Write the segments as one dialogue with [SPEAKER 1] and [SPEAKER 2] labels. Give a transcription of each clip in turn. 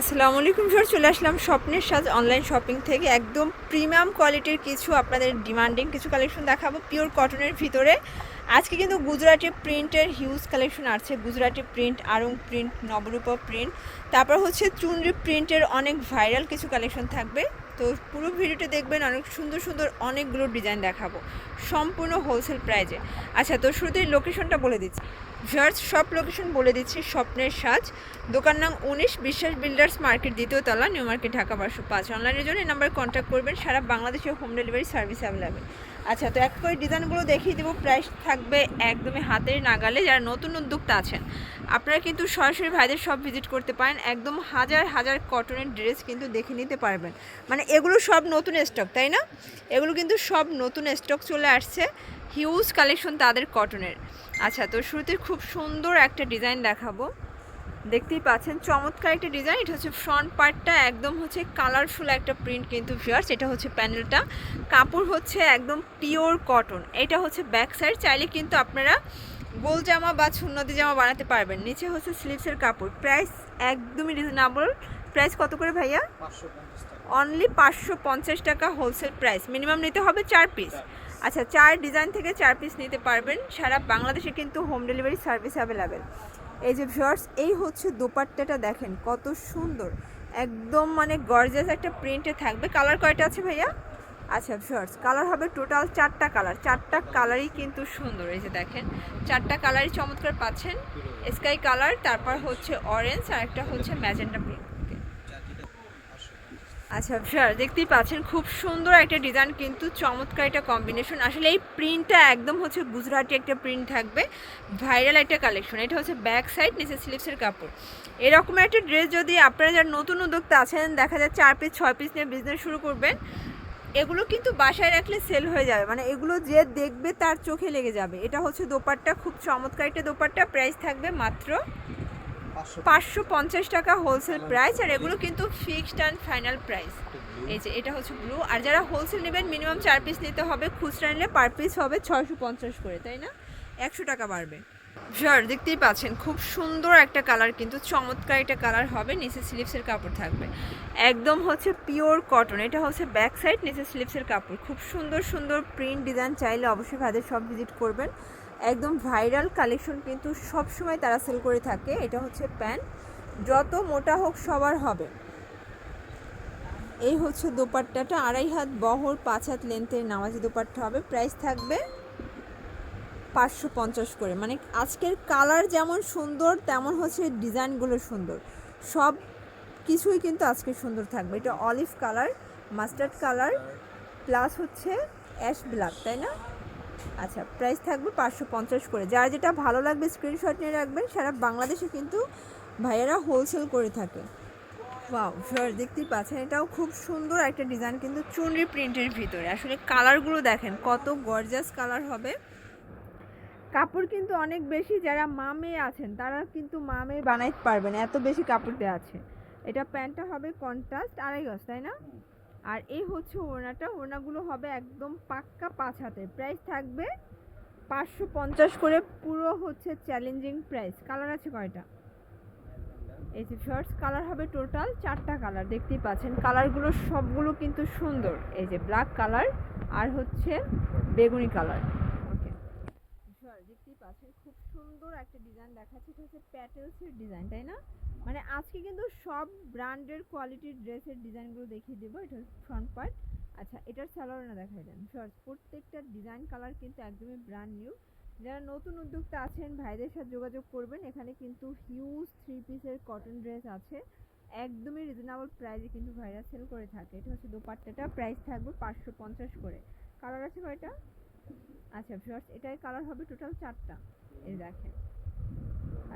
[SPEAKER 1] আসসালামু আলাইকুম স্যার চলে আসলাম স্বপ্নের সাজ অনলাইন শপিং থেকে। একদম প্রিমিয়াম কোয়ালিটির কিছু আপনাদের ডিমান্ডিং কিছু কালেকশন দেখাবো পিওর কটনের ভিতরে। আজকে কিন্তু গুজরাটি প্রিন্টের হিউজ কালেকশন আছে Gujarati print Aarong print Nabarupa print তারপর হচ্ছে চুনরি প্রিন্টের অনেক ভাইরাল কিছু কালেকশন থাকবে। তো পুরো ভিডিওটা দেখবেন অনেক সুন্দর সুন্দর অনেকগুলো ডিজাইন দেখাবো। সম্পূর্ণ হোলসেল প্রাইজে আচ্ছা তো শুরুতেই লোকেশনটা বলে দিচ্ছি। ভিউয়ার্স সব লোকেশন বলে দিচ্ছি, স্বপ্নের সাজ। দোকান নাম উনিশ, বিশ্বাস বিল্ডার্স মার্কেট দ্বিতীয় তলা নিউ মার্কেট ঢাকা, বারশো পাঁচ। অনলাইনের জন্য নাম্বার কন্ট্যাক্ট করবেন। সারা বাংলাদেশে হোম ডেলিভারি সার্ভিস অ্যাভেলেবেল আচ্ছা তো এক করে ডিজাইনগুলো দেখিয়ে দেবো। প্রাইস থাকবে একদমই হাতের নাগালে। যারা নতুন উদ্যোক্তা আছেন, আপনারা কিন্তু সরাসরি ভাইদের সব ভিজিট করতে পারেন। একদম হাজার হাজার কটনের ড্রেস কিন্তু দেখে নিতে পারবেন। মানে এগুলো সব নতুন স্টক তাই না? এগুলো কিন্তু সব নতুন স্টক চলে আসছে। হিউজ কালেকশন তাদের কটনের আচ্ছা তো শুরুতে খুব সুন্দর একটা ডিজাইন দেখাবো। দেখতেই পাচ্ছেন, চমৎকার একটা ডিজাইন এটা হচ্ছে ফ্রন্ট পার্টটা একদম হচ্ছে কালারফুল একটা প্রিন্ট কিন্তু ভিউয়ার্স এটা হচ্ছে প্যানেলটা কাপড় হচ্ছে একদম পিওর কটন এটা হচ্ছে ব্যাক সাইড চাইলে কিন্তু আপনারা গোল জামা বা সুন্নতি জামা বানাতে পারবেন। নিচে হচ্ছে স্লিভসের কাপড়। প্রাইস একদমই রিজনেবল প্রাইস কত করে ভাইয়া? অনলি পাঁচশো পঞ্চাশ টাকা হোলসেল প্রাইস মিনিমাম নিতে হবে চার পিস আচ্ছা চার ডিজাইন থেকে চার পিস নিতে পারবেন। সারা বাংলাদেশে কিন্তু হোম ডেলিভারি সার্ভিস অ্যাভেলেবেল এই যে ভিওয়ার্স এই হচ্ছে দোপাট্টাটা দেখেন, কত সুন্দর। একদম মানে গর্জাস একটা প্রিন্টে থাকবে। কালার কয়টা আছে ভাইয়া? আচ্ছা ভিউয়ার্স কালার হবে টোটাল চারটা কালার চারটা কালারই কিন্তু সুন্দর। এই যে দেখেন, চারটা কালারই চমৎকার পাচ্ছেন। স্কাই কালার তারপর হচ্ছে অরেঞ্জ আর একটা হচ্ছে ম্যাজেন্টা পিঙ্ক আচ্ছা স্যার, দেখতেই পাচ্ছেন খুব সুন্দর একটা ডিজাইন কিন্তু চমৎকার একটা কম্বিনেশন আসলে এই প্রিন্টটা একদম হচ্ছে গুজরাটি একটা প্রিন্ট থাকবে ভাইরাল একটা কালেকশন এটা হচ্ছে ব্যাক সাইড নিচে স্লিপসের কাপড়। এরকম একটা ড্রেস যদি আপনারা যারা নতুন উদ্যোক্তা আছেন, দেখা যায় চার পিস ছয় পিস নিয়ে বিজনেস শুরু করবেন, এগুলো কিন্তু বাসায় রাখলে সেল হয়ে যাবে। মানে এগুলো যে দেখবে তার চোখে লেগে যাবে। এটা হচ্ছে দোপাট্টা, খুব চমৎকার একটা দোপাট্টা। প্রাইস থাকবে মাত্র পাঁচশো পঞ্চাশ টাকা হোলসেল প্রাইস আর এগুলো কিন্তু ফিক্সড অ্যান্ড ফাইনাল প্রাইস এই যে এটা হচ্ছে ব্লু আর যারা হোলসেল নেবেন মিনিমাম চার পিস নিতে হবে খুচরা নিলে পার পিস হবে ছয়শো পঞ্চাশ করে তাই না? একশো টাকা বাড়বে। স্যার দেখতেই পাচ্ছেন খুব সুন্দর একটা কালার কিন্তু চমৎকার একটা কালার হবে নিচে স্লিপসের কাপড় থাকবে। একদম হচ্ছে পিওর কটন এটা হচ্ছে ব্যাক সাইড নিচে স্লিপসের কাপড়। খুব সুন্দর সুন্দর প্রিন্ট ডিজাইন চাইলে অবশ্যই ভাইদের সব ভিজিট করবেন। একদম ভাইরাল কালেকশন কিন্তু সব সময় তারা সেল করে থাকে। এটা হচ্ছে প্যান্ট যত মোটা হোক সবার হবে। এই হচ্ছে দোপাট্টাটা। আড়াই হাত বহর, পাঁচ হাত লেন্থের নামাজি দোপাট্টা হবে। প্রাইস থাকবে পাঁচশো পঞ্চাশ করে। মানে আজকের কালার যেমন সুন্দর, তেমন হচ্ছে ডিজাইনগুলো সুন্দর। সব কিছুই কিন্তু আজকে সুন্দর থাকবে। এটা olive colour, mustard colour, plus হচ্ছে অ্যাশ ব্ল্যাক, তাই না? আচ্ছা প্রাইস থাকবে পাঁচশো পঞ্চাশ করে। যার যেটা ভালো লাগবে স্ক্রিনশট নিয়ে রাখবেন, সারা বাংলাদেশে কিন্তু ভাইয়েরা হোলসেল করে থাকে। ওয়াও শিওর দেখতেই পাচ্ছেন, এটাও খুব সুন্দর একটা ডিজাইন কিন্তু চুনরি প্রিন্টের ভিতরে। আসলে কালারগুলো দেখেন, কত গর্জাস কালার হবে। কাপড় কিন্তু অনেক বেশি, যারা মা মেয়ে আছেন, তারা কিন্তু মামে বানাইতে পারবেন এত বেশি কাপড় দেওয়া আছে। এটা প্যান্টটা হবে কন্ট্রাস্ট আড়াই গজ, তাই না? আর এই হচ্ছে ওড়নাটা। ওড়নাগুলো হবে একদম পাক্কা পাঁচ হাতে প্রাইস থাকবে পাঁচশো পঞ্চাশ করে। পুরো হচ্ছে চ্যালেঞ্জিং প্রাইস কালার আছে কয়টা? এই যে শর্টস কালার হবে টোটাল চারটা কালার দেখতেই পাচ্ছেন কালারগুলো সবগুলো কিন্তু সুন্দর। এই যে ব্ল্যাক কালার আর হচ্ছে বেগুনি কালার পাচ্ছেন খুব সুন্দর একটা ডিজাইন দেখাচ্ছে। এটা হচ্ছে প্যাটেলসের ডিজাইন তাই না? মানে আজকে কিন্তু সব ব্র্যান্ডের কোয়ালিটির ড্রেসের ডিজাইনগুলো দেখিয়ে দেবো। এটা ফ্রন্ট পার্ট আচ্ছা এটার স্যালোয়ার না দেখাই দেন। শর্টস প্রত্যেকটা ডিজাইন কালার কিন্তু একদমই ব্র্যান্ড নিউ যারা নতুন উদ্যোক্তা আছেন, ভাইদের সাথে যোগাযোগ করবেন। এখানে কিন্তু হিউজ থ্রি পিসের কটন ড্রেস আছে। একদমই রিজনেবল প্রাইসে কিন্তু ভাইরা সেল করে থাকে। এটা হচ্ছে দোপাট্টাটা। প্রাইস থাকবে পাঁচশো পঞ্চাশ করে। কালার আছে কয়টা? আচ্ছা শর্টস এটার কালার হবে টোটাল চারটা। এই দেখেন।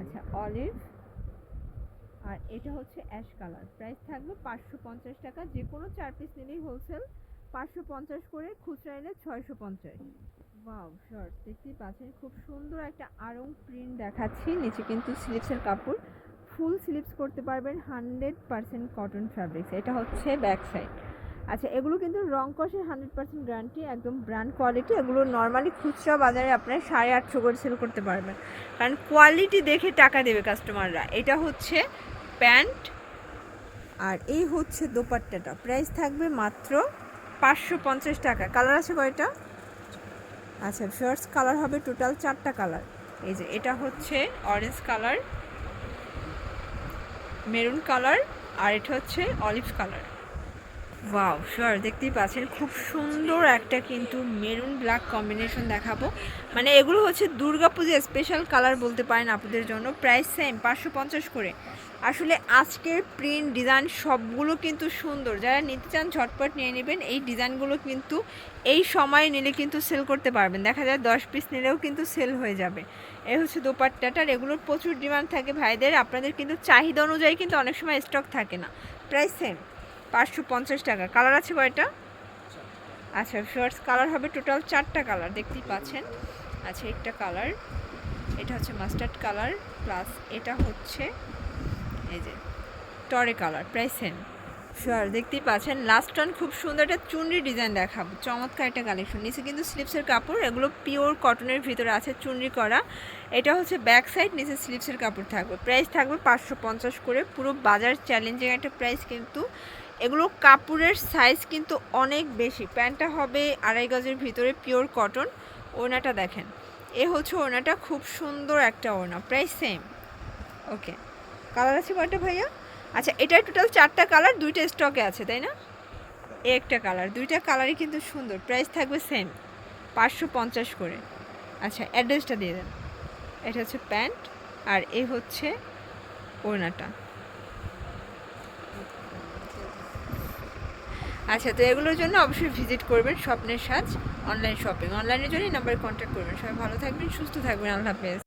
[SPEAKER 1] আচ্ছা অলিভ আর এটা হচ্ছে অ্যাশ কালার প্রাইস থাকবে পাঁচশো পঞ্চাশ টাকা। যে কোনো চার পিস নিলেই হোলসেল পাঁচশো পঞ্চাশ করে খুচরা নিলে ছয়শো পঞ্চাশ। ওয়াও শর্ট দেখতেই পাচ্ছেন, খুব সুন্দর একটা আরং প্রিন্ট দেখাচ্ছি। নিচে কিন্তু স্লিপসের কাপড়। ফুল স্লিপস করতে পারবেন হান্ড্রেড পার্সেন্ট কটন ফ্যাব্রিক্স এটা হচ্ছে ব্যাক সাইড আচ্ছা এগুলো কিন্তু রং কষের হান্ড্রেড পার্সেন্ট গ্যারান্টি একদম ব্র্যান্ড কোয়ালিটি এগুলো নর্মালি খুচরা বাজারে আপনার সাড়ে আটশো করে সেল করতে পারবেন। কারণ কোয়ালিটি দেখে টাকা দেবে কাস্টমাররা এটা হচ্ছে প্যান্ট, আর এই হচ্ছে দোপাট্টাটা। প্রাইস থাকবে মাত্র পাঁচশো পঞ্চাশ টাকা। কালার আছে কয়টা? আচ্ছা শর্টস কালার হবে টোটাল চারটা কালার এই যে, এটা হচ্ছে অরেঞ্জ কালার মেরুন কালার আর এটা হচ্ছে অলিভ কালার ওয়াও শিওর দেখতেই পাচ্ছেন। খুব সুন্দর একটা কিন্তু মেরুন ব্ল্যাক কম্বিনেশন দেখাবো। মানে এগুলো হচ্ছে দুর্গাপূজার স্পেশাল কালার বলতে পারেন আপনাদের জন্য। প্রাইস সেম পাঁচশো পঞ্চাশ করে। আসলে আজকের প্রিন্ট ডিজাইন সবগুলো কিন্তু সুন্দর। যারা নিতে চান, ঝটপট নিয়ে নেবেন। এই ডিজাইনগুলো কিন্তু এই সময় নিলে কিন্তু সেল করতে পারবেন। দেখা যায় দশ পিস নিলেও কিন্তু সেল হয়ে যাবে। এ হচ্ছে দোপাট্টাটার। এগুলোর প্রচুর ডিমান্ড থাকে ভাইদের। আপনাদের কিন্তু চাহিদা অনুযায়ী কিন্তু অনেক সময় স্টক থাকে না। প্রাইস সেম পাঁচশো পঞ্চাশ টাকা। কালার আছে কয়টা? আচ্ছা শর্টস কালার হবে টোটাল চারটা কালার দেখতেই পাচ্ছেন। আচ্ছা একটা কালার এটা হচ্ছে মাস্টার্ড কালার প্লাস এটা হচ্ছে এই যে টরে কালার প্রায় সেম দেখতেই পাচ্ছেন লাস্ট অন খুব সুন্দর একটা চুনরি ডিজাইন দেখাবো। চমৎকার একটা কালেকশন নিচে কিন্তু স্লিপসের কাপড়, এগুলো পিওর কটনের ভিতরে আছে চুনরি করা। এটা হচ্ছে ব্যাক সাইড নিচে স্লিপসের কাপড় থাকবে। প্রাইস থাকবে পাঁচশো পঞ্চাশ করে। পুরো বাজার চ্যালেঞ্জিং একটা প্রাইস কিন্তু এগুলো কাপড়ের সাইজ কিন্তু অনেক বেশি। প্যান্টটা হবে আড়াই গজের ভিতরে পিওর কটন ওড়নাটা দেখেন। এ হচ্ছে ওড়নাটা, খুব সুন্দর একটা ওড়না প্রাইস সেম ওকে কালার আছে কয়টা ভাইয়া? আচ্ছা এটা টোটাল চারটা কালার দুইটা স্টকে আছে, তাই না? একটা কালার দুইটা কালারই কিন্তু সুন্দর প্রাইস থাকবে সেম পাঁচশো পঞ্চাশ করে। আচ্ছা অ্যাড্রেসটা দিয়ে দেন। এটা হচ্ছে প্যান্ট আর এ হচ্ছে ওড়নাটা। আচ্ছা তো এগুলোর জন্য অবশ্যই ভিজিট করবেন স্বপ্নের সাজ অনলাইন শপিং অনলাইনের জন্যই নাম্বারে কন্ট্যাক্ট করবেন। সবাই ভালো থাকবেন, সুস্থ থাকবেন। আল্লাহ হাফেজ।